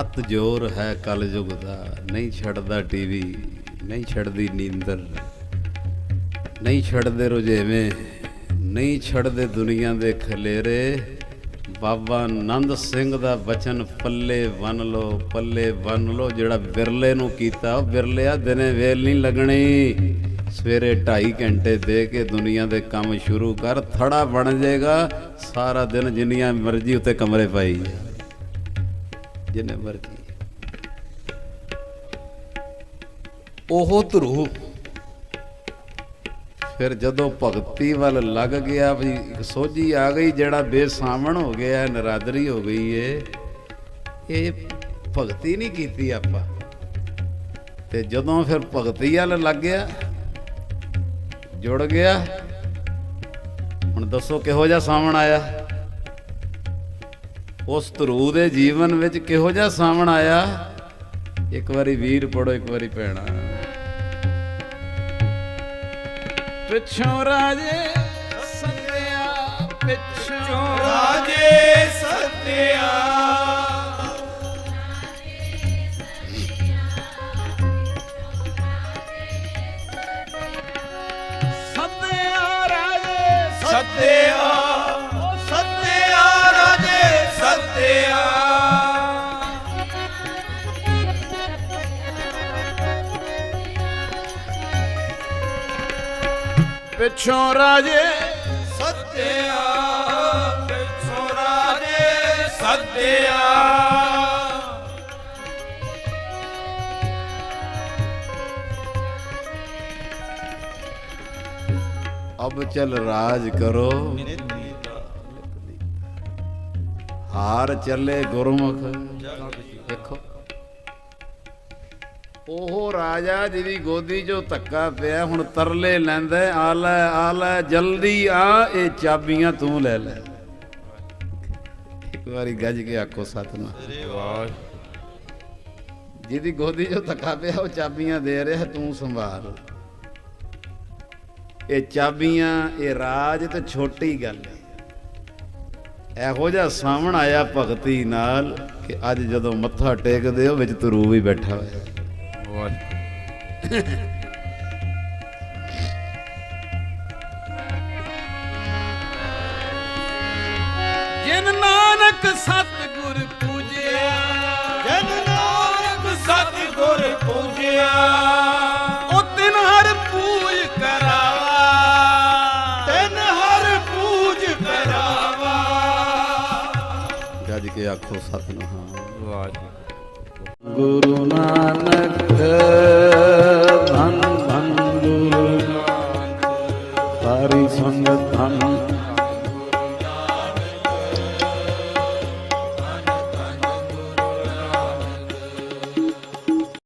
ਅਤ ਜੋਰ ਹੈ ਕਲਯੁਗ ਦਾ, ਨਹੀਂ ਛੱਡਦਾ ਟੀਵੀ, ਨਹੀਂ ਛੱਡਦੀ ਨੀਂਦਰ, ਨਹੀਂ ਛੱਡਦੇ ਰੁਝੇਵੇਂ, ਨਹੀਂ ਛੱਡਦੇ ਦੁਨੀਆ ਦੇ ਖਲੇਰੇ। ਬਾਬਾ ਨੰਦ ਸਿੰਘ ਦਾ ਬਚਨ ਪੱਲੇ ਬੰਨ ਲੋ ਪੱਲੇ ਬੰਨ ਲੋ ਜਿਹੜਾ ਬਿਰਲੇ ਨੂੰ ਕੀਤਾ, ਉਹ ਬਿਰਲਿਆ ਦਿਨੇ ਵੇਲ ਨਹੀਂ ਲੱਗਣੀ। ਸਵੇਰੇ 2.5 ਘੰਟੇ ਦੇ ਕੇ ਦੁਨੀਆ ਦੇ ਕੰਮ ਸ਼ੁਰੂ ਕਰ, ਥੜਾ ਬਣ ਜਾਏਗਾ, ਸਾਰਾ ਦਿਨ ਜਿੰਨੀਆਂ ਮਰਜ਼ੀ ਉੱਤੇ ਕਮਰੇ ਪਾਈ ਜਾ। ਜਿੰਨੇ ਮਰਜ਼ੀ ਉਹ ਧਰੂ। ਫਿਰ ਜਦੋਂ ਭਗਤੀ ਵੱਲ ਲੱਗ ਗਿਆ ਵੀ ਇੱਕ ਸੋਝੀ ਆ ਗਈ, ਜਿਹੜਾ ਬੇਸਾਵਣ ਹੋ ਗਿਆ, ਨਰਾਦਰੀ ਹੋ ਗਈ ਏ, ਇਹ ਭਗਤੀ ਨਹੀਂ ਕੀਤੀ ਆਪਾਂ। ਤੇ ਜਦੋਂ ਫਿਰ ਭਗਤੀ ਵੱਲ ਲੱਗ ਗਿਆ, ਜੁੜ ਗਿਆ, ਹੁਣ ਦੱਸੋ ਕਿਹੋ ਜਿਹਾ ਸਾਵਣ ਆਇਆ? ਉਸ ਧਰੂ ਦੇ ਜੀਵਨ ਵਿੱਚ ਕਿਹੋ ਜਿਹਾ ਸਾਵਣ ਆਇਆ? ਇੱਕ ਵਾਰੀ ਵੀਰ ਪੜੋ ਇੱਕ ਵਾਰੀ ਭੈਣਾ। ਪਿੱਛੋਂ ਰਾਜੇ ਸੰਦਿਆ ਪਿੱਛੋਂ ਰਾਜੇ ਸਤਿਆ। ਪਿੱਛੋਂ ਰਾਜੇ ਸਤਿਆ ਪਿਛੋ ਰਾਜੇ ਸਤਿਆ ਅਬ ਚਲ ਰਾਜ ਕਰੋ ਹਾਰ ਚੱਲੇ ਗੁਰਮੁਖ ਦੇਖੋ ਉਹ ਰਾਜਾ ਜਿਹਦੀ ਗੋਦੀ 'ਚੋਂ ਧੱਕਾ ਪਿਆ ਹੁਣ ਤਰਲੇ ਲੈਂਦਾ ਹੈ, ਆ ਲੈ ਆ ਲੈ ਜਲਦੀ ਆ ਇਹ ਚਾਬੀਆਂ ਤੂੰ ਲੈ ਲੈ। ਇੱਕ ਵਾਰੀ ਗੱਜ ਕੇ ਆਖੋ ਸਤਨਾਮ। ਜਿਹਦੀ ਗੋਦੀ 'ਚੋਂ ਧੱਕਾ ਪਿਆ ਉਹ ਚਾਬੀਆਂ ਦੇ ਰਿਹਾ ਤੂੰ ਸੰਭਾਲ। ਇਹ ਚਾਬੀਆਂ ਇਹ ਰਾਜ ਤੇ ਛੋਟੀ ਗੱਲ ਹੈ। ਇਹੋ ਜਿਹਾ ਸਾਵਣ ਆਇਆ ਭਗਤੀ ਨਾਲ ਕਿ ਅੱਜ ਜਦੋਂ ਮੱਥਾ ਟੇਕਦੇ ਹੋ ਵਿੱਚ ਤਰੂ ਵੀ ਬੈਠਾ ਹੋਇਆ। ਜਿਨ ਨਾਨਕ ਸਤਿਗੁਰ ਪੂਜਿਆ। ਜਨ ਨਾਨਕ ਸਤਿਗੁਰ ਪੂਜਿਆ। ਉਹ ਤਿਨ ਹਰ ਪੂਜ ਕਰਾਵਾ। ਤੈਨ ਹਰ ਪੂਜ ਕਰਾਵਾ। ਗੱਜ ਕੇ ਆਖੋ ਸਤਨਾਮ। ਗੁਰੂ ਨਾਨਕ ਧੰਨ ਧੰਨ ਗੁਰੂ ਨਾਨਕ